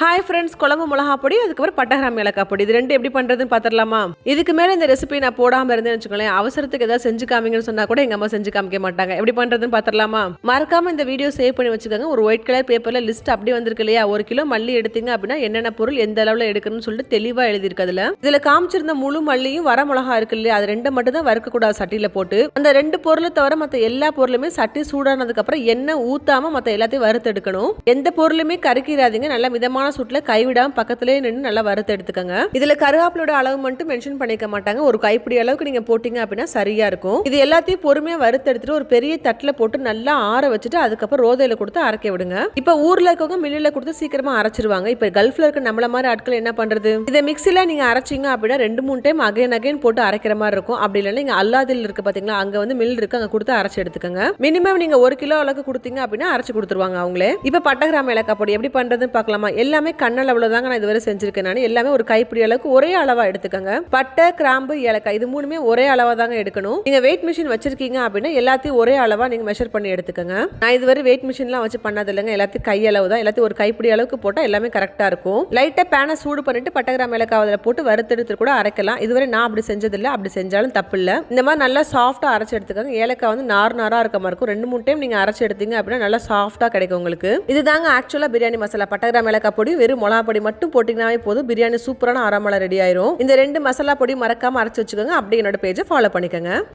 Hi friends குழம்பு மிளகா பொடி அதுக்கப்புறம் பட்டகிராம் ஏலக்காய் பொடி. இது ரெண்டு எப்படி பண்ணுறதுன்னு பார்த்துடலாமா இதுக்கு மேலே இந்த ரெசிபி நான் போடாமல் இருந்தேன்னு வச்சுக்கோங்களேன் அவசரத்துக்கு ஏதாவது செஞ்சு காமிங்கன்னு சொன்னால் கூட எங்கள் அம்மா செஞ்சு காமிக்க மாட்டாங்க. எப்படி பண்ணுறதுன்னு பார்த்துடலாமா மறக்காம இந்த வீடியோ சேவ் பண்ணி வச்சுக்கோங்க. ஒரு ஒயிட் கலர் பேப்பரில் லிஸ்ட் அப்படி வந்திருக்கு இல்லையா? ஒரு கிலோ மல்லி எடுத்தீங்க அப்படின்னா என்னென்ன பொருள் எந்த அளவில் எடுக்கணும்னு சொல்லிட்டு தெளிவாக எழுதியிருக்கு அதில். இதில் காமிச்சிருந்த முழு மல்லியும் வர மிளகா இருக்கு இல்லையா? அது ரெண்டு மட்டும் தான் வறுக்கக்கூடாது சட்டியில் போட்டு. அந்த ரெண்டு பொருளை தவிர மற்ற எல்லா பொருளுமே சட்டி சூடானதுக்கப்புறம் எண்ணெய் ஊற்றாமல் மற்ற எல்லாத்தையும் வறுத்து எடுக்கணும் எந்த பொருளுமே கருக்கிறாதீங்க நல்ல மிதமான சூட்டில் கைவிடாமல் பக்கத்துலேயே நின்று நல்லா வறுத்து எடுத்துக்கோங்க. இதுல கருகாப்பிலோட அளவு மட்டும் மென்ஷன் பண்ணிக்க மாட்டாங்க. ஒரு கைப்பிடி அளவுக்கு நீங்க போட்டீங்க அப்படின்னா சரியா இருக்கும். இது எல்லாத்தையும் பொறுமையா வறுத்து எடுத்துட்டு ஒரு பெரிய தட்டுல போட்டு நல்லா ஆற வச்சுட்டு அதுக்கப்புறம் ரோதையில கொடுத்து அரைக்க விடுங்க. இப்ப ஊர்ல இருக்கவங்க மில்லில் கொடுத்து சீக்கிரமா அரைச்சிருவாங்க. இப்ப கல்ஃப்ல இருக்க நம்மள மாதிரி ஆட்கள் என்ன பண்றது? இதை மிக்சில நீங்க அரைச்சிங்க அப்படின்னா ரெண்டு மூணு டைம் அகைன் அகைன் போட்டு அரைக்கிற மாதிரி இருக்கும். அப்படி இல்லைன்னா நீங்கள் அல்லாதில் இருக்கு பாத்தீங்களா அங்க வந்து மில் இருக்கு அங்க கொடுத்து அரைச்சு எடுத்துக்கோங்க. மினிமம் நீங்க ஒரு கிலோ அளவுக்கு கொடுத்தீங்க அப்படின்னா அரைச்சு கொடுத்துருவாங்க அவங்களே. இப்ப பட்டகிராம ஏலக்காய் பொடி எப்படி பண்றதுன்னு பார்க்கலாமா? எல்லாமே கண்ணளவுல தாங்க நான் இதுவரை செஞ்சிருக்கேன். நான் எல்லாமே ஒரு கைப்பிடி அளவுக்கு ஒரே அளவா எடுத்துக்கோங்க. பட்டை கிராம்பு ஏலக்காய் இது மூணுமே ஒரே அளவா தாங்க எடுக்கணும். நீங்க வெயிட் மிஷின் வச்சிருக்கீங்க அப்படின்னா எல்லாத்தையும் ஒரே அளவா நீங்க மெஷர் பண்ணி எடுத்துக்கோங்க. நான் இதுவரை வெயிட் மிஷின்லாம் வச்சு பண்ணது இல்லைங்க. எல்லாத்தையும் கை அளவு தான். எல்லாத்தையும் ஒரு கைப்பிடி அளவுக்கு போட்டா எல்லாமே கரெக்டா இருக்கும். லைட்டா பேனை சூடு பண்ணிட்டு பட்டை கிராம் ஏலக்காய் அதில் போட்டு வறுத்தெடுத்து கூட அரைக்கலாம். இதுவரை நான் அப்படி செஞ்சதில்லை அப்படி செஞ்சாலும் தப்பு இல்லை. இந்த மாதிரி நல்லா சாஃப்டா அரைச்சு எடுத்துக்கோங்க. ஏலக்காய் வந்து நார் நாரா இருக்க மாதிரி இருக்கும். ரெண்டு மூணு டைம் நீங்க அரைச்சு எடுத்தீங்க அப்படின்னா நல்லா சாஃப்டா கிடைக்கும் உங்களுக்கு. இதுதாங்க ஆக்சுவலா பிரியாணி மசாலா. பட்டை கிராம் ஏலக்காய் பொடி வெறும் மிளகா பொடி மட்டும் போட்டிங்கனாவே போதும். பிரியாணி சூப்பரான அரை மலை ரெடி ஆயிரும். இந்த ரெண்டு மசாலா பொடி மறக்காம அரைச்சு வச்சுக்கோங்க. அப்படியே என்னோட பேஜை ஃபாலோ பண்ணிக்கோங்க.